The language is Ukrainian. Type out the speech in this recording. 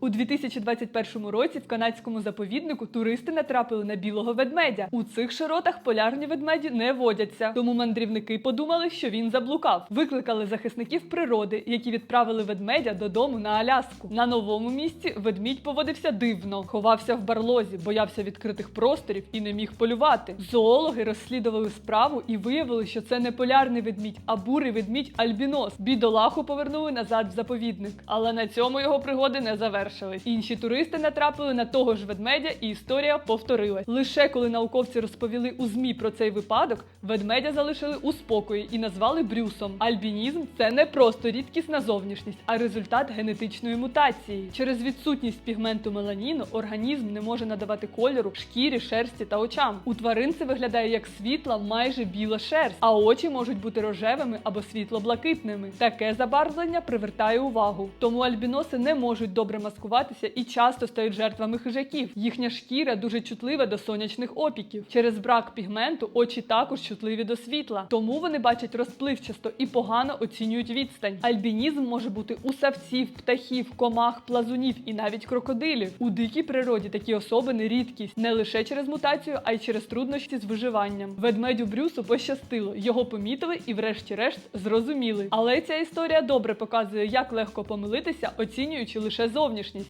У 2021 році в канадському заповіднику туристи натрапили на білого ведмедя. У цих широтах полярні ведмеді не водяться, тому мандрівники подумали, що він заблукав. Викликали захисників природи, які відправили ведмедя додому на Аляску. На новому місці ведмідь поводився дивно, ховався в барлозі, боявся відкритих просторів і не міг полювати. Зоологи розслідували справу і виявили, що це не полярний ведмідь, а бурий ведмідь Альбінос. Бідолаху повернули назад в заповідник. Але на цьому його пригоди не завершились. Інші туристи натрапили на того ж ведмедя, і історія повторилась. Лише коли науковці розповіли у змі про цей випадок, ведмедя залишили у спокої і назвали Брюсом. Альбінізм це не просто рідкісна зовнішність, а результат генетичної мутації. Через відсутність пігменту меланіну організм не може надавати кольору шкірі, шерсті та очам. У тварин це виглядає як світла, майже біла шерсть, а очі можуть бути рожевими або світло-блакитними. Таке забарвлення привертає увагу. Тому альбіноси не можуть добре маскуватися і часто стають жертвами хижаків. Їхня шкіра дуже чутлива до сонячних опіків. Через брак пігменту очі також чутливі до світла, тому вони бачать розпливчасто і погано оцінюють відстань. Альбінізм може бути у савців, птахів, комах, плазунів і навіть крокодилів. У дикій природі такі особини рідкість не лише через мутацію, а й через труднощі з виживанням. Ведмедю Брюсу пощастило, його помітили і, врешті-решт, зрозуміли. Але ця історія добре показує, як легко помилитися, оцінюючи лише зовнішність.